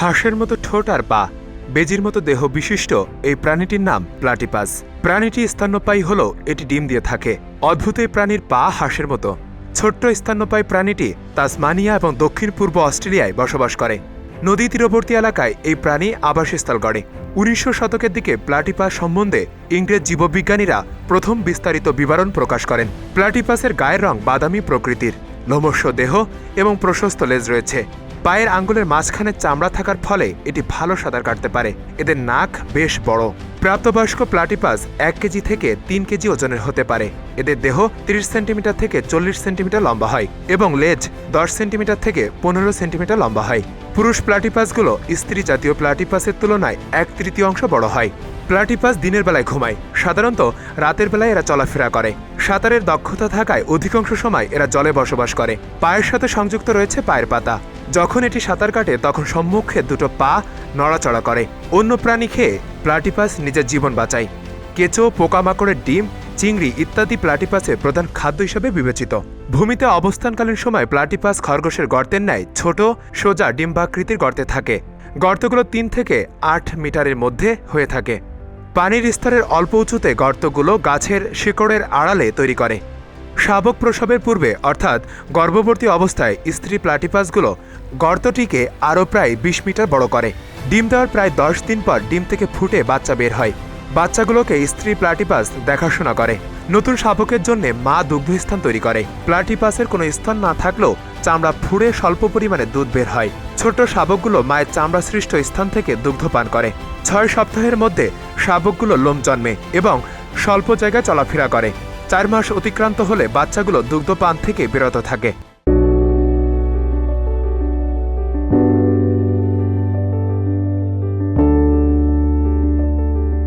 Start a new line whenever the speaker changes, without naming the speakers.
হাঁসের মতো ঠোঁট আর পা বেজির মতো দেহ বিশিষ্ট এই প্রাণীটির নাম প্লাটিপাস প্রাণীটি স্তন্যপায়ী হলো এটি ডিম দিয়ে থাকে অদ্ভুত এই প্রাণীর পা হাঁসের মতো ছোট্ট স্তন্যপায়ী প্রাণীটি তাসমানিয়া এবং দক্ষিণ পূর্ব অস্ট্রেলিয়ায় বসবাস করে নদী তীরবর্তী এলাকায় এই প্রাণী আবাসস্থল গড়ে উনিশশো শতকের দিকে প্লাটিপাস সম্বন্ধে ইংরেজ জীববিজ্ঞানীরা প্রথম বিস্তারিত বিবরণ প্রকাশ করেন প্লাটিপাসের গায়ের রং বাদামি প্রকৃতির লোমস্য দেহ এবং প্রশস্ত লেজ রয়েছে পায়ের আঙ্গুলের মাঝখানে চামড়া থাকার ফলে এটি ভালো সাঁতার কাটতে পারে এদের নাক বেশ বড় প্রাপ্তবয়স্ক প্লাটিপাস এক কেজি থেকে তিন কেজি ওজনের হতে পারে এদের দেহ 30 সেন্টিমিটার থেকে চল্লিশ সেন্টিমিটার লম্বা হয় এবং লেজ দশ সেন্টিমিটার থেকে পনেরো সেন্টিমিটার লম্বা হয় পুরুষ প্লাটিপাসগুলো স্ত্রী জাতীয় প্লাটিপাসের তুলনায় এক তৃতীয়াংশ বড় হয় প্লাটিপাস দিনের বেলায় ঘুমায় সাধারণত রাতের বেলায় এরা চলাফেরা করে সাঁতারের দক্ষতা থাকায় অধিকাংশ সময় এরা জলে বসবাস করে পায়ের সাথে সংযুক্ত রয়েছে পায়ের পাতা যখন এটি সাঁতার কাটে তখন সম্মুখে দুটো পা নড়াচড়া করে অন্য প্রাণী খেয়ে প্লাটিপাস নিজের জীবন বাঁচায় কেঁচো পোকামাকড়ের ডিম চিংড়ি ইত্যাদি প্লাটিপাসের প্রধান খাদ্য হিসেবে বিবেচিত ভূমিতে অবস্থানকালীন সময় প্লাটিপাস খরগোশের গর্তের ন্যায় ছোট সোজা ডিম্বাকৃতির গর্তে থাকে গর্তগুলো তিন থেকে আট মিটারের মধ্যে হয়ে থাকে পানির স্তরের অল্প উঁচুতে গর্তগুলো গাছের শিকড়ের আড়ালে তৈরি করে শাবক প্রসবের পূর্বে অর্থাৎ গর্ভবর্তী অবস্থায় স্ত্রী প্লাটিপাসগুলো গর্তটিকে আরও প্রায় বিশ মিটার বড় করে ডিম দেওয়ার প্রায় দশ দিন পর ডিম থেকে ফুটে বাচ্চা বের হয় বাচ্চাগুলোকে স্ত্রী প্লাটিপাস দেখাশোনা করে নতুন শাবকের জন্য মা দুগ্ধস্থান তৈরি করে প্লাটিপাসের কোনো স্থান না থাকলেও চামড়া ফুড়ে স্বল্প পরিমাণে দুধ বের হয় ছোট শাবকগুলো মায়ের চামড়া সৃষ্ট স্থান থেকে দুগ্ধ পান করে ছয় সপ্তাহের মধ্যে শাবকগুলো লোম জন্মে এবং স্বল্প জায়গায় চলাফেরা করে চার মাস অতিক্রান্ত হলে বাচ্চাগুলো দুগ্ধপান থেকে বিরত থাকে